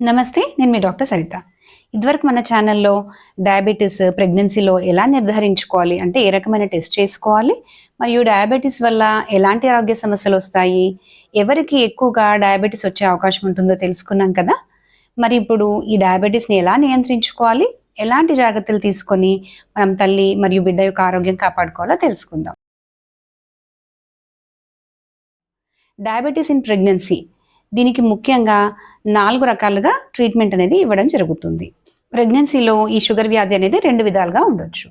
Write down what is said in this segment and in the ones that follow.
నమస్తే నేను మీ డాక్టర్ సరిత. ఇదివరకు మన ఛానల్లో డయాబెటీస్ ప్రెగ్నెన్సీలో ఎలా నిర్ధారించుకోవాలి అంటే ఏ రకమైన టెస్ట్ చేసుకోవాలి మరియు డయాబెటీస్ వల్ల ఎలాంటి ఆరోగ్య సమస్యలు వస్తాయి ఎవరికి ఎక్కువగా డయాబెటీస్ వచ్చే అవకాశం ఉంటుందో తెలుసుకున్నాం కదా? మరి ఇప్పుడు ఈ డయాబెటీస్ని ఎలా నియంత్రించుకోవాలి ఎలాంటి జాగ్రత్తలు తీసుకొని మనం తల్లి మరియు బిడ్డ యొక్క ఆరోగ్యం కాపాడుకోవాలో తెలుసుకుందాం. Diabetes in pregnancy. దీనికి ముఖ్యంగా నాలుగు రకాలుగా ట్రీట్మెంట్ అనేది ఇవ్వడం జరుగుతుంది. ప్రెగ్నెన్సీలో ఈ షుగర్ వ్యాధి అనేది రెండు విధాలుగా ఉండొచ్చు.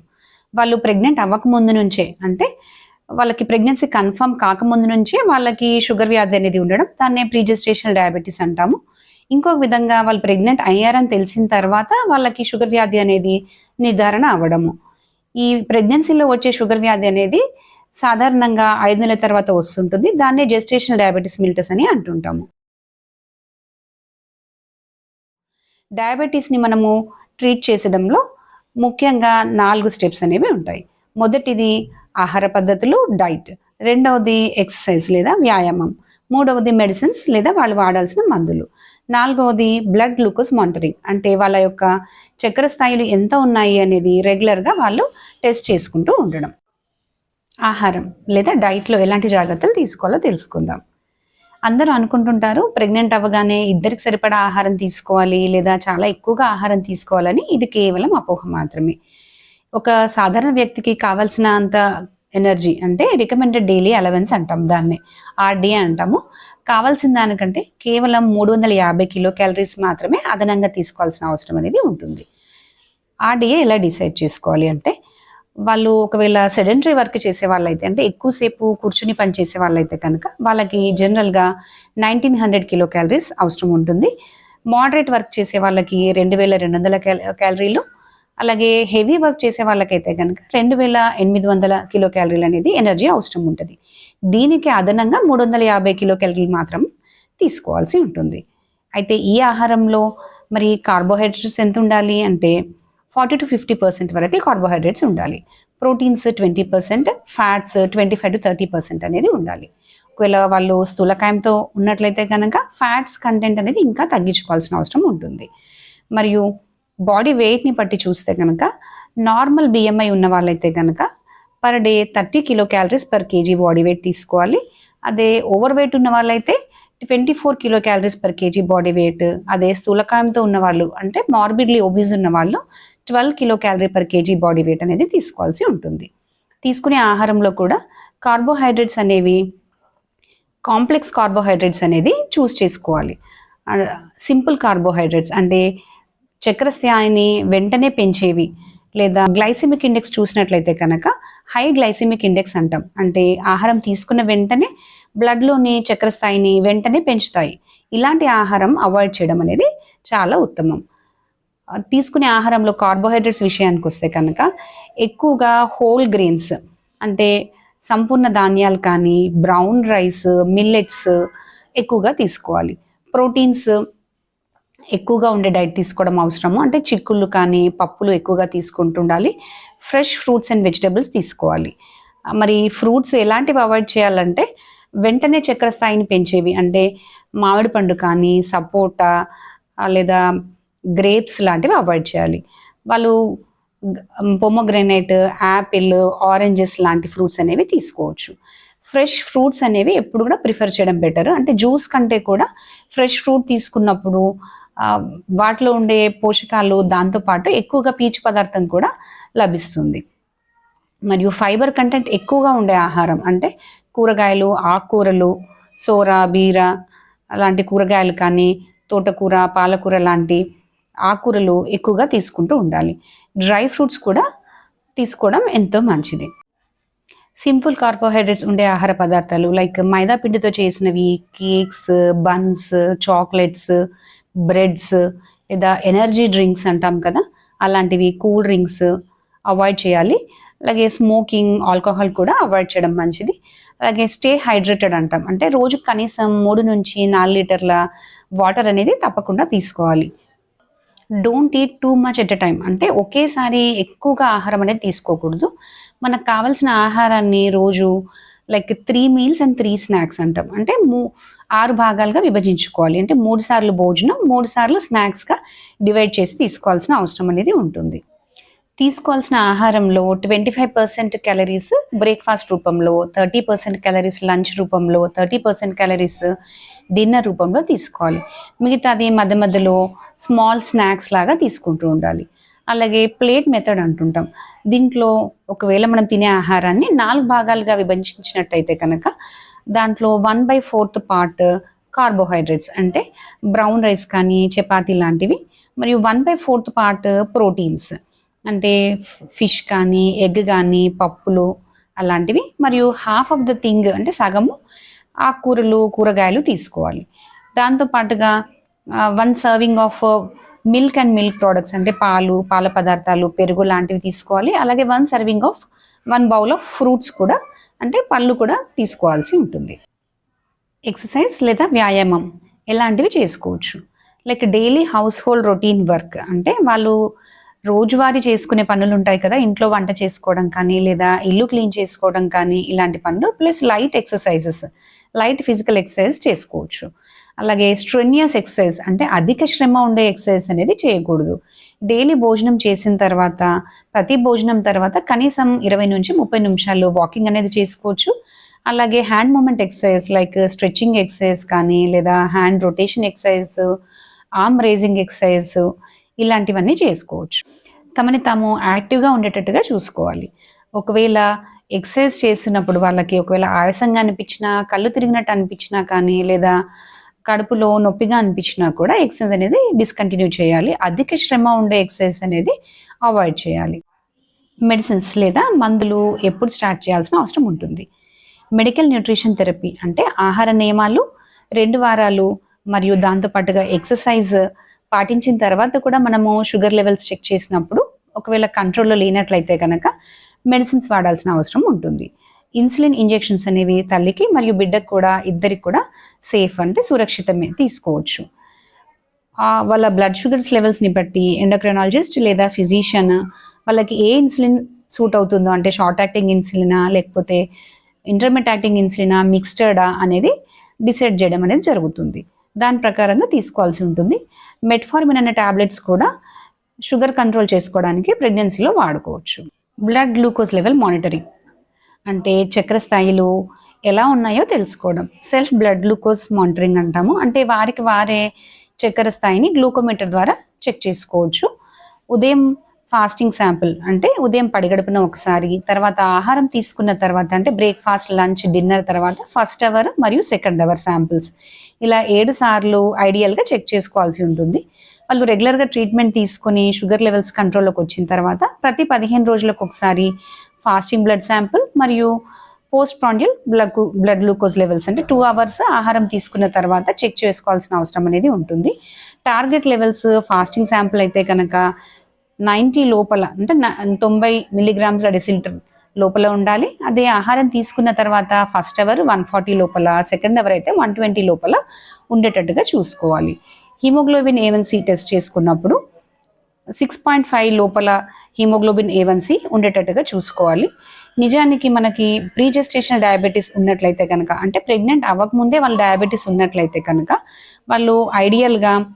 వాళ్ళు ప్రెగ్నెంట్ అవ్వకముందు నుంచే అంటే వాళ్ళకి ప్రెగ్నెన్సీ కన్ఫర్మ్ కాకముందు నుంచే వాళ్ళకి షుగర్ వ్యాధి అనేది ఉండడం దాన్నే ప్రీజెస్టేషనల్ డయాబెటీస్ అంటాము. ఇంకొక విధంగా వాళ్ళు ప్రెగ్నెంట్ అయ్యారని తెలిసిన తర్వాత వాళ్ళకి షుగర్ వ్యాధి అనేది నిర్ధారణ అవ్వడము. ఈ ప్రెగ్నెన్సీలో వచ్చే షుగర్ వ్యాధి అనేది సాధారణంగా ఐదు నెలల తర్వాత వస్తుంటుంది. దాన్నే జెస్టేషనల్ డయాబెటీస్ మిల్టస్ అని అంటుంటాము. డయాబెటీస్ని మనము ట్రీట్ చేసడంలో ముఖ్యంగా నాలుగు స్టెప్స్ అనేవి ఉంటాయి. మొదటిది ఆహార పద్ధతులు డైట్. రెండవది ఎక్సర్సైజ్ లేదా వ్యాయామం. మూడవది మెడిసిన్స్ లేదా వాళ్ళు వాడాల్సిన మందులు. నాలుగవది బ్లడ్ గ్లూకోజ్ మానిటరింగ్. అంటే వాళ్ళ యొక్క చక్కెర స్థాయిలు ఎంత ఉన్నాయి అనేది రెగ్యులర్గా వాళ్ళు టెస్ట్ చేసుకుంటూ ఉండడం. ఆహారం లేదా డైట్లో ఎలాంటి జాగ్రత్తలు తీసుకోవాలో తెలుసుకుందాం. అందరూ అనుకుంటుంటారు ప్రెగ్నెంట్ అవ్వగానే ఇద్దరికి సరిపడా ఆహారం తీసుకోవాలి లేదా చాలా ఎక్కువగా ఆహారం తీసుకోవాలని ఇది కేవలం అపోహ మాత్రమే. ఒక సాధారణ వ్యక్తికి కావాల్సిన అంత ఎనర్జీ అంటే రికమెండెడ్ డైలీ అలవెన్స్ అంటాం దాన్ని ఆర్డీ అంటాము. కావాల్సిన దానికంటే కేవలం మూడు వందల యాభై కిలో క్యాలరీస్ మాత్రమే అదనంగా తీసుకోవాల్సిన అవసరం అనేది ఉంటుంది. ఆర్డీఏ ఎలా డిసైడ్ చేసుకోవాలి అంటే వాళ్ళు ఒకవేళ సెడెంటరీ వర్క్ చేసే వాళ్ళైతే అంటే ఎక్కువసేపు కూర్చుని పని చేసే వాళ్ళైతే కనుక వాళ్ళకి జనరల్గా నైన్టీన్ హండ్రెడ్ కిలో క్యాలరీస్ అవసరం ఉంటుంది. మోడరేట్ వర్క్ చేసే వాళ్ళకి రెండు వేల రెండు వందల క్యాలరీలు అలాగే హెవీ వర్క్ చేసే వాళ్ళకైతే కనుక రెండు వేల ఎనిమిది వందల కిలో క్యాలరీలు అనేది ఎనర్జీ అవసరం ఉంటుంది. దీనికి అదనంగా మూడు వందల యాభై కిలో క్యాలరీలు మాత్రం తీసుకోవాల్సి ఉంటుంది. అయితే ఈ ఆహారంలో మరి కార్బోహైడ్రేట్స్ ఎంత ఉండాలి అంటే ఫార్టీ టు ఫిఫ్టీ పర్సెంట్ వరకు కార్బోహైడ్రేట్స్ ఉండాలి. Proteins twenty percent fats twenty five to thirty percent అనేది ఉండాలి. ఒకవేళ వాళ్ళు స్థూలకాయంతో ఉన్నట్లయితే కనుక ఫ్యాట్స్ కంటెంట్ అనేది ఇంకా తగ్గించుకోవాల్సిన అవసరం ఉంటుంది. మరియు బాడీ వెయిట్ని బట్టి చూస్తే కనుక నార్మల్ బిఎంఐ ఉన్న వాళ్ళైతే కనుక per day thirty kilo calories per KG body weight తీసుకోవాలి. అదే ఓవర్ వెయిట్ ఉన్న వాళ్ళైతే twenty four kilo calories per KG body weight అదే స్థూలకాయంతో ఉన్న వాళ్ళు అంటే మార్బిడ్లీ ఒబీజ్ ఉన్న వాళ్ళు twelve kilo calorie per KG body weight అనేది తీసుకోవాల్సి ఉంటుంది. తీసుకునే ఆహారంలో కూడా కార్బోహైడ్రేట్స్ అనేవి కాంప్లెక్స్ కార్బోహైడ్రేట్స్ అనేది చూస్ చేసుకోవాలి. సింపుల్ కార్బోహైడ్రేట్స్ అంటే చక్కెర స్థాయిని వెంటనే పెంచేవి లేదా గ్లైసిమిక్ ఇండెక్స్ చూసినట్లయితే కనుక హై గ్లైసిమిక్ ఇండెక్స్ అంటాం. అంటే ఆహారం తీసుకున్న వెంటనే బ్లడ్లోని చక్కెర స్థాయిని వెంటనే పెంచుతాయి. ఇలాంటి ఆహారం అవాయిడ్ చేయడం అనేది చాలా ఉత్తమం. తీసుకునే ఆహారంలో కార్బోహైడ్రేట్స్ విషయానికి వస్తే కనుక ఎక్కువగా హోల్ గ్రెయిన్స్ అంటే సంపూర్ణ ధాన్యాలు కానీ బ్రౌన్ రైస్ మిల్లెట్స్ ఎక్కువగా తీసుకోవాలి. ప్రోటీన్స్ ఎక్కువగా ఉండే డైట్ తీసుకోవడం అవసరము. అంటే చిక్కుళ్ళు కానీ పప్పులు ఎక్కువగా తీసుకుంటుండాలి. ఫ్రెష్ ఫ్రూట్స్ అండ్ వెజిటబుల్స్ తీసుకోవాలి. మరి ఫ్రూట్స్ ఎలాంటివి అవాయిడ్ చేయాలంటే వెంటనే చక్కెర స్థాయిని పెంచేవి. అంటే మామిడి పండు కానీ సపోటా లేదా గ్రేప్స్ లాంటివి అవాయిడ్ చేయాలి. వాళ్ళు పొమోగ్రెనేట్ యాపిల్ ఆరెంజెస్ లాంటి ఫ్రూట్స్ అనేవి తీసుకోవచ్చు. ఫ్రెష్ ఫ్రూట్స్ అనేవి ఎప్పుడు కూడా ప్రిఫర్ చేయడం బెటర్. అంటే జ్యూస్ కంటే కూడా ఫ్రెష్ ఫ్రూట్ తీసుకున్నప్పుడు వాటిలో ఉండే పోషకాలు దాంతోపాటు ఎక్కువగా పీచు పదార్థం కూడా లభిస్తుంది. మరియు ఫైబర్ కంటెంట్ ఎక్కువగా ఉండే ఆహారం అంటే కూరగాయలు ఆకుకూరలు సోర బీర లాంటి కూరగాయలు కానీ తోటకూర పాలకూర లాంటి ఆకుకూరలు ఎక్కువగా తీసుకుంటూ ఉండాలి. డ్రై ఫ్రూట్స్ కూడా తీసుకోవడం ఎంతో మంచిది. సింపుల్ కార్బోహైడ్రేట్స్ ఉండే ఆహార పదార్థాలు లైక్ మైదా పిండితో చేసినవి కేక్స్ బన్స్ చాక్లెట్స్ బ్రెడ్స్ లేదా ఎనర్జీ డ్రింక్స్ అంటాం కదా అలాంటివి కూల్ డ్రింక్స్ అవాయిడ్ చేయాలి. అలాగే స్మోకింగ్ ఆల్కహాల్ కూడా అవాయిడ్ చేయడం మంచిది. అలాగే స్టే హైడ్రేటెడ్ అంటాం. అంటే రోజు కనీసం మూడు నుంచి నాలుగు లీటర్ల వాటర్ అనేది తప్పకుండా తీసుకోవాలి. Don't eat too much at a time అంటే ఒకేసారి ఎక్కువగా ఆహారం అనేది తీసుకోకూడదు. మనకు కావాల్సిన ఆహారాన్ని రోజు like three meals and three snacks అంటాం. అంటే మూ ఆరు భాగాలుగా విభజించుకోవాలి. అంటే మూడు సార్లు భోజనం మూడు సార్లు స్నాక్స్గా డివైడ్ చేసి తీసుకోవాల్సిన అవసరం అనేది ఉంటుంది. తీసుకోవాల్సిన ఆహారంలో twenty five percent calories breakfast రూపంలో థర్టీ పర్సెంట్ క్యాలరీస్ లంచ్ రూపంలో థర్టీ పర్సెంట్ క్యాలరీస్ డిన్నర్ రూపంలో తీసుకోవాలి. మిగతాది మధ్య మధ్యలో స్మాల్ స్నాక్స్ లాగా తీసుకుంటూ ఉండాలి. అలాగే ప్లేట్ మెథడ్ అంటుంటాం. దీంట్లో ఒకవేళ మనం తినే ఆహారాన్ని నాలుగు భాగాలుగా విభజించినట్టయితే కనుక దాంట్లో one by fourth part carbohydrates అంటే బ్రౌన్ రైస్ కానీ చపాతీ లాంటివి మరియు one by fourth part proteins అంటే ఫిష్ కానీ ఎగ్ కానీ పప్పులు అలాంటివి. మరియు హాఫ్ ఆఫ్ ద థింగ్ అంటే సగము ఆకుకూరలు కూరగాయలు తీసుకోవాలి. దాంతో పాటుగా one serving of milk and milk products అంటే పాలు పాల పదార్థాలు పెరుగు లాంటివి తీసుకోవాలి. అలాగే one serving of one bowl of fruits కూడా అంటే పళ్ళు కూడా తీసుకోవాల్సి ఉంటుంది. ఎక్సర్సైజ్ లేదా వ్యాయామం ఇలాంటివి చేసుకోవచ్చు. Like daily household routine work అంటే వాళ్ళు రోజువారీ చేసుకునే పనులు ఉంటాయి కదా ఇంట్లో వంట చేసుకోవడం కానీ లేదా ఇల్లు క్లీన్ చేసుకోవడం కానీ ఇలాంటి పనులు plus light exercises. Light physical exercise చేసుకోవచ్చు. అలాగే స్ట్రెన్యస్ ఎక్సర్సైజ్ అంటే అధిక శ్రమ ఉండే ఎక్సర్సైజ్ అనేది చేయకూడదు. డైలీ భోజనం చేసిన తర్వాత ప్రతి భోజనం తర్వాత కనీసం ఇరవై నుంచి ముప్పై నిమిషాలు వాకింగ్ అనేది చేసుకోవచ్చు. అలాగే hand movement exercise like stretching exercise కానీ లేదా hand rotation exercise arm raising exercise ఇలాంటివన్నీ చేసుకోవచ్చు. తమని తాము యాక్టివ్గా ఉండేటట్టుగా చూసుకోవాలి. ఒకవేళ ఎక్సర్సైజ్ చేస్తున్నప్పుడు వాళ్ళకి ఒకవేళ ఆయాసంగా అనిపించినా కళ్ళు తిరిగినట్టు అనిపించినా కానీ లేదా కడుపులో నొప్పిగా అనిపించినా కూడా ఎక్సర్సైజ్ అనేది డిస్కంటిన్యూ చేయాలి. అధిక శ్రమ ఉండే ఎక్సర్సైజ్ అనేది అవాయిడ్ చేయాలి. మెడిసిన్స్ లేదా మందులు ఎప్పుడు స్టార్ట్ చేయాల్సిన అవసరం ఉంటుంది. మెడికల్ న్యూట్రిషన్ థెరపీ అంటే ఆహార నియమాలు రెండు వారాలు మరియు దాంతోపాటుగా ఎక్సర్సైజ్ పాటించిన తర్వాత కూడా మనము షుగర్ లెవెల్స్ చెక్ చేసినప్పుడు ఒకవేళ కంట్రోల్లో లేనట్లయితే కనుక మెడిసిన్స్ వాడాల్సిన అవసరం ఉంటుంది. ఇన్సులిన్ ఇంజెక్షన్స్ అనేవి తల్లికి మరియు బిడ్డకు కూడా ఇద్దరికి కూడా సేఫ్ అంటే సురక్షితమే తీసుకోవచ్చు. వాళ్ళ బ్లడ్ షుగర్స్ లెవెల్స్ని బట్టి ఎండోక్రైనాలజిస్ట్ లేదా ఫిజిషియన్ వాళ్ళకి ఏ ఇన్సులిన్ సూట్ అవుతుందో అంటే షార్ట్ యాక్టింగ్ ఇన్సులినా లేకపోతే ఇంటర్మీడియట్ యాక్టింగ్ ఇన్సులినా మిక్స్టర్డా అనేది డిసైడ్ చేయడం అనేది జరుగుతుంది. దాని ప్రకారంగా తీసుకోవాల్సి ఉంటుంది. మెట్ఫార్మిన్ అనే టాబ్లెట్స్ కూడా షుగర్ కంట్రోల్ చేసుకోవడానికి ప్రెగ్నెన్సీలో వాడుకోవచ్చు. బ్లడ్ గ్లూకోజ్ లెవెల్ మానిటరింగ్ అంటే చక్కెర స్థాయిలు ఎలా ఉన్నాయో తెలుసుకోవడం. సెల్ఫ్ బ్లడ్ గ్లూకోజ్ మానిటరింగ్ అంటాము. అంటే వారికి వారే చక్కెర స్థాయిని గ్లూకోమీటర్ ద్వారా చెక్ చేసుకోవచ్చు. ఉదయం ఫాస్టింగ్ శాంపుల్ అంటే ఉదయం పడిగడుపున ఒకసారి తర్వాత ఆహారం తీసుకున్న తర్వాత అంటే బ్రేక్ఫాస్ట్ లంచ్ డిన్నర్ తర్వాత ఫస్ట్ అవర్ మరియు సెకండ్ అవర్ శాంపుల్స్. ఇలా ఏడు సార్లు ఐడియల్గా చెక్ చేసుకోవాల్సి ఉంటుంది. వాళ్ళు రెగ్యులర్గా ట్రీట్మెంట్ తీసుకొని షుగర్ లెవెల్స్ కంట్రోల్లోకి వచ్చిన తర్వాత ప్రతి పదిహేను రోజులకు ఒకసారి ఫాస్టింగ్ బ్లడ్ శాంపుల్ మరియు post prandial blood blood glucose levels అంటే టూ అవర్స్ ఆహారం తీసుకున్న తర్వాత చెక్ చేసుకోవాల్సిన అవసరం అనేది ఉంటుంది. టార్గెట్ లెవెల్స్ ఫాస్టింగ్ శాంపుల్ అయితే కనుక నైంటీ లోపల అంటే న- తొంభై మిల్లీగ్రామ్స్ డెసిలిటర్ లోపల ఉండాలి. అదే ఆహారం తీసుకున్న తర్వాత ఫస్ట్ అవర్ వన్ ఫార్టీ లోపల సెకండ్ అవర్ అయితే వన్ ట్వంటీ లోపల ఉండేటట్టుగా చూసుకోవాలి. Haemoglobin A one C test చేసుకున్నప్పుడు సిక్స్ పాయింట్ ఫైవ్ లోపల హిమోగ్లోబిన్ ఏవన్సీ ఉండేటట్టుగా చూసుకోవాలి. నిజానికి మనకి ప్రీజెస్టేషన్ డయాబెటీస్ ఉన్నట్లయితే కనుక అంటే ప్రెగ్నెంట్ అవ్వకముందే వాళ్ళు డయాబెటీస్ ఉన్నట్లయితే కనుక వాళ్ళు ఐడియల్గా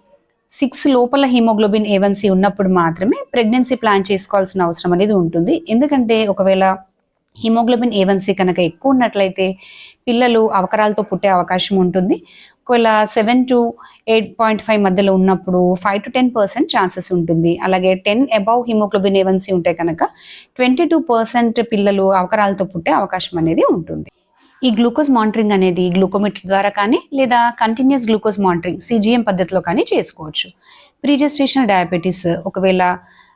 సిక్స్ లోపల హిమోగ్లోబిన్ ఏవన్సీ ఉన్నప్పుడు మాత్రమే ప్రెగ్నెన్సీ ప్లాన్ చేసుకోవాల్సిన అవసరం అనేది ఉంటుంది. ఎందుకంటే ఒకవేళ హిమోగ్లోబిన్ ఏవన్సీ కనుక ఎక్కువ ఉన్నట్లయితే పిల్లలు అవకరాలతో పుట్టే అవకాశం ఉంటుంది. ఒకవేళ seven to eight point five మధ్యలో ఉన్నప్పుడు five to ten percent chances ఉంటుంది. అలాగే టెన్ అబౌవ్ హిమోగ్లోబిన్ ఏవన్సీ ఉంటే కనుక ట్వంటీ టూ పర్సెంట్ పిల్లలు అవకరాలతో పుట్టే అవకాశం అనేది ఉంటుంది. ఈ గ్లూకోజ్ మానిటరింగ్ అనేది గ్లూకోమీటర్ ద్వారా కానీ లేదా కంటిన్యూస్ గ్లూకోజ్ మానిటరింగ్ సిజిఎం పద్ధతిలో కానీ చేసుకోవచ్చు. ప్రీజెస్టేషన్ డయాబెటీస్ ఒకవేళ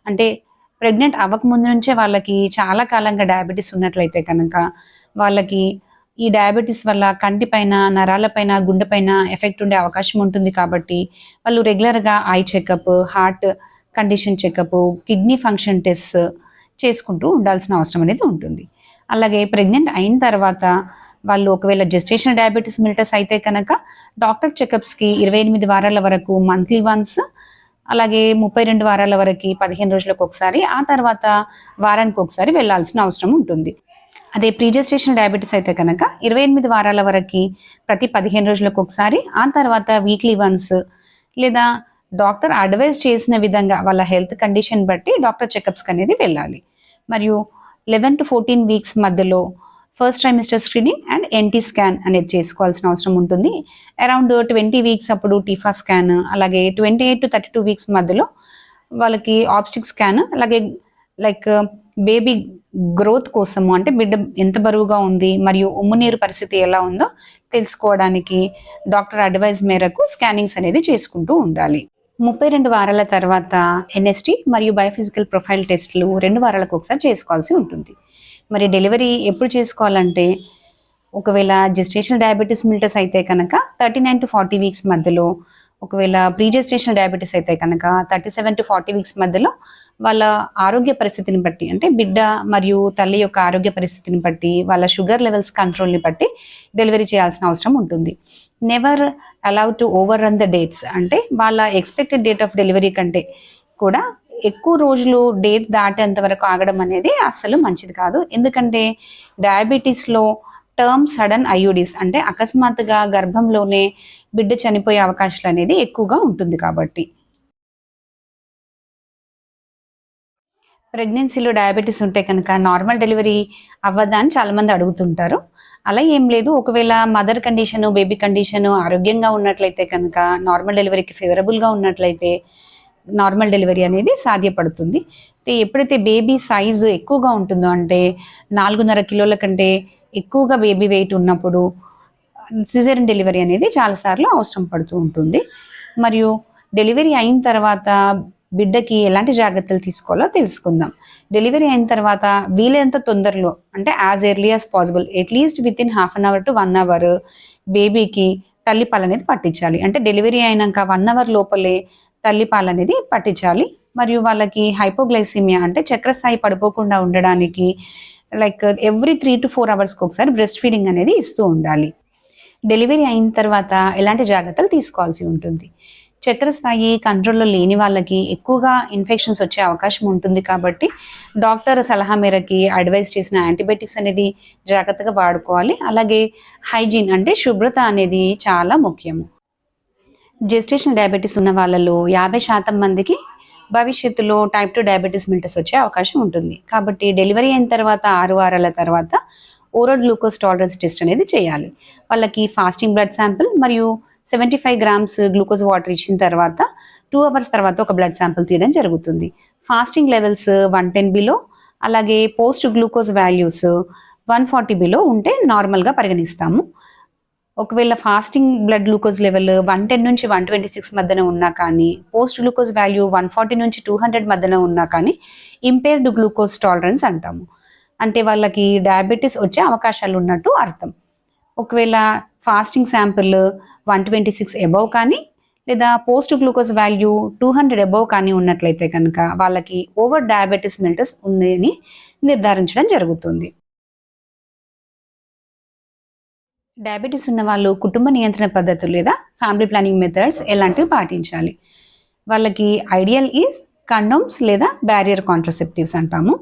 అంటే ప్రెగ్నెంట్ అవ్వకముందు నుంచే వాళ్ళకి చాలా కాలంగా డయాబెటీస్ ఉన్నట్లయితే కనుక వాళ్ళకి ఈ డయాబెటీస్ వల్ల కంటిపైన నరాలపైన గుండెపైన ఎఫెక్ట్ ఉండే అవకాశం ఉంటుంది కాబట్టి వాళ్ళు రెగ్యులర్గా eye checkup heart condition checkup kidney function test చేసుకుంటూ ఉండాల్సిన అవసరం అనేది ఉంటుంది. అలాగే ప్రెగ్నెంట్ అయిన తర్వాత వాళ్ళు ఒకవేళ జెస్టేషన్ డయాబెటీస్ మిల్టస్ అయితే కనుక డాక్టర్ చెకప్స్కి ఇరవై ఎనిమిది వారాల వరకు మంత్లీ వన్స్ అలాగే ముప్పై రెండు వారాల వరకు పదిహేను రోజులకు ఒకసారి ఆ తర్వాత వారానికి ఒకసారి వెళ్ళాల్సిన అవసరం ఉంటుంది. అదే ప్రీజెస్టేషన్ డయాబెటీస్ అయితే కనుక ఇరవై ఎనిమిది వారాల వరకు ప్రతి పదిహేను రోజులకు ఒకసారి ఆ తర్వాత వీక్లీ వన్స్ లేదా డాక్టర్ అడ్వైజ్ చేసిన విధంగా వాళ్ళ హెల్త్ కండిషన్ బట్టి డాక్టర్ చెకప్స్కి అనేది వెళ్ళాలి. మరియు లెవెన్ టు ఫోర్టీన్ వీక్స్ మధ్యలో first trimester screening and NT scan అనేది చేసుకోవాల్సిన అవసరం ఉంటుంది. అరౌండ్ ట్వంటీ వీక్స్ అప్పుడు టీఫా స్కాన్ అలాగే twenty eight to thirty two weeks మధ్యలో వాళ్ళకి ఆప్స్టిక్ స్కాన్ అలాగే లైక్ బేబీ గ్రోత్ కోసము అంటే బిడ్డ ఎంత బరువుగా ఉంది మరియు ఉమ్మునీరు పరిస్థితి ఎలా ఉందో తెలుసుకోవడానికి డాక్టర్ అడ్వైజ్ మేరకు స్కానింగ్స్ అనేది చేసుకుంటూ ఉండాలి. ముప్పై రెండు వారాల తర్వాత ఎన్ఎస్టీ మరియు బయోఫిజికల్ ప్రొఫైల్ టెస్ట్లు రెండు వారాలకు ఒకసారి చేసుకోవాల్సి ఉంటుంది. మరి డెలివరీ ఎప్పుడు చేసుకోవాలంటే ఒకవేళ జెస్టేషనల్ డయాబెటీస్ మిల్టస్ అయితే కనుక thirty nine to forty weeks మధ్యలో ఒకవేళ ప్రీజెస్టేషనల్ డయాబెటీస్ అయితే కనుక thirty seven to forty weeks మధ్యలో వాళ్ళ ఆరోగ్య పరిస్థితిని బట్టి అంటే బిడ్డ మరియు తల్లి యొక్క ఆరోగ్య పరిస్థితిని బట్టి వాళ్ళ షుగర్ లెవెల్స్ కంట్రోల్ని బట్టి డెలివరీ చేయాల్సిన అవసరం ఉంటుంది. Never allow to overrun the dates అంటే వాళ్ళ ఎక్స్పెక్టెడ్ డేట్ ఆఫ్ డెలివరీ కంటే కూడా ఎక్కువ రోజులు డేట్ దాటేంత వరకు ఆగడం అనేది అస్సలు మంచిది కాదు. ఎందుకంటే డయాబెటీస్లో టర్మ్ సడన్ అయోడిస్ అంటే అకస్మాత్తుగా గర్భంలోనే బిడ్డ చనిపోయే అవకాశాలు అనేది ఎక్కువగా ఉంటుంది కాబట్టి. ప్రెగ్నెన్సీలో డయాబెటీస్ ఉంటే కనుక నార్మల్ డెలివరీ అవ్వదా అని చాలామంది అడుగుతుంటారు. అలా ఏం లేదు. ఒకవేళ మదర్ కండిషను బేబీ కండిషను ఆరోగ్యంగా ఉన్నట్లయితే కనుక నార్మల్ డెలివరీకి ఫేవరబుల్గా ఉన్నట్లయితే నార్మల్ డెలివరీ అనేది సాధ్యపడుతుంది. ఎప్పుడైతే బేబీ సైజు ఎక్కువగా ఉంటుందో అంటే నాలుగున్నర కిలోల కంటే ఎక్కువగా బేబీ వెయిట్ ఉన్నప్పుడు సిజరన్ డెలివరీ అనేది చాలాసార్లు అవసరం పడుతూ ఉంటుంది. మరియు డెలివరీ అయిన తర్వాత బిడ్డకి ఎలాంటి జాగ్రత్తలు తీసుకోవాలో తెలుసుకుందాం. డెలివరీ అయిన తర్వాత వీలైనంత తొందరలో అంటే as early as possible at least within half an hour to one hour బేబీకి తల్లిపాలు అనేది పట్టించాలి. అంటే డెలివరీ అయినాక వన్ అవర్ లోపలే తల్లిపాలు అనేది పట్టించాలి. మరియు వాళ్ళకి హైపోగ్లైసిమియా అంటే చక్రస్థాయి పడిపోకుండా ఉండడానికి like every three to four అవర్స్కి ఒకసారి బ్రెస్ట్ ఫీడింగ్ అనేది ఇస్తూ ఉండాలి. డెలివరీ అయిన తర్వాత ఎలాంటి జాగ్రత్తలు తీసుకోవాల్సి ఉంటుంది? చక్కెర స్థాయి కంట్రోల్లో లేని వాళ్ళకి ఎక్కువగా ఇన్ఫెక్షన్స్ వచ్చే అవకాశం ఉంటుంది కాబట్టి డాక్టర్ సలహా మేరకి అడ్వైస్ చేసిన యాంటీబయాటిక్స్ అనేది జాగ్రత్తగా వాడుకోవాలి. అలాగే హైజీన్ అంటే శుభ్రత అనేది చాలా ముఖ్యము. జెస్టేషన్ డయాబెటీస్ ఉన్న వాళ్ళలో యాభై శాతం మందికి భవిష్యత్తులో టైప్ టూ డయాబెటీస్ మిల్టస్ వచ్చే అవకాశం ఉంటుంది. కాబట్టి డెలివరీ అయిన తర్వాత ఆరు వారాల తర్వాత ఓరల్ గ్లూకోజ్ టాలరెన్స్ టెస్ట్ అనేది చేయాలి. వాళ్ళకి ఫాస్టింగ్ బ్లడ్ శాంపిల్ మరియు seventy five grams glucose water ఇచ్చిన తర్వాత టూ అవర్స్ తర్వాత ఒక బ్లడ్ శాంపిల్ తీయడం జరుగుతుంది. Fasting levels one ten below అలాగే post glucose values one forty below ఉంటే నార్మల్గా పరిగణిస్తాము. ఒకవేళ fasting blood glucose level one ten నుంచి వన్ ట్వంటీ సిక్స్ మధ్యన ఉన్నా కానీ post glucose value one forty నుంచి టూ హండ్రెడ్ మధ్యన ఉన్నా కానీ ఇంపేర్డ్ గ్లూకోజ్ టాలరెన్స్ అంటాము. అంటే వాళ్ళకి డయాబెటీస్ వచ్చే అవకాశాలు ఉన్నట్టు అర్థం. ఒకవేళ fasting sample one twenty six above కానీ లేదా post glucose value two hundred above కానీ ఉన్నట్లయితే కనుక వాళ్ళకి ఓవర్ డయాబెటీస్ మిల్టస్ ఉందని నిర్ధారించడం జరుగుతుంది. డయాబెటీస్ ఉన్న వాళ్ళు కుటుంబ నియంత్రణ పద్ధతులు లేదా ఫ్యామిలీ ప్లానింగ్ మెథడ్స్ ఎలాంటివి పాటించాలి? వాళ్ళకి ఐడియల్ ఈజ్ కండోమ్స్ లేదా బ్యారియర్ కాంట్రసెప్టివ్స్ అంటాము.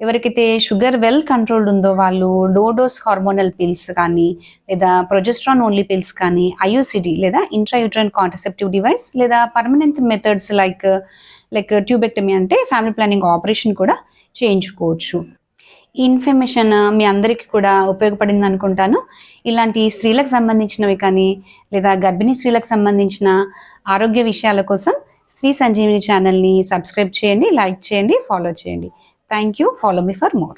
ఎవరికైతే షుగర్ వెల్ కంట్రోల్డ్ ఉందో వాళ్ళు డోడోస్ హార్మోనల్ పిల్స్ కానీ లేదా ప్రొజెస్ట్రాన్ ఓన్లీ పిల్స్ కానీ ఐయూసిడి లేదా ఇంట్రాయూట్రైన్ కాంట్రసెప్టివ్ డివైస్ లేదా permanent methods like like tubectomy అంటే ఫ్యామిలీ ప్లానింగ్ ఆపరేషన్ కూడా చేయించుకోవచ్చు. ఇన్ఫర్మేషన్ మీ అందరికీ కూడా ఉపయోగపడింది అనుకుంటాను. ఇలాంటి స్త్రీలకు సంబంధించినవి కానీ లేదా గర్భిణీ స్త్రీలకు సంబంధించిన ఆరోగ్య విషయాల కోసం స్త్రీ సంజీవిని ఛానల్ని సబ్స్క్రైబ్ చేయండి లైక్ చేయండి ఫాలో చేయండి. Thank you. Follow me for more.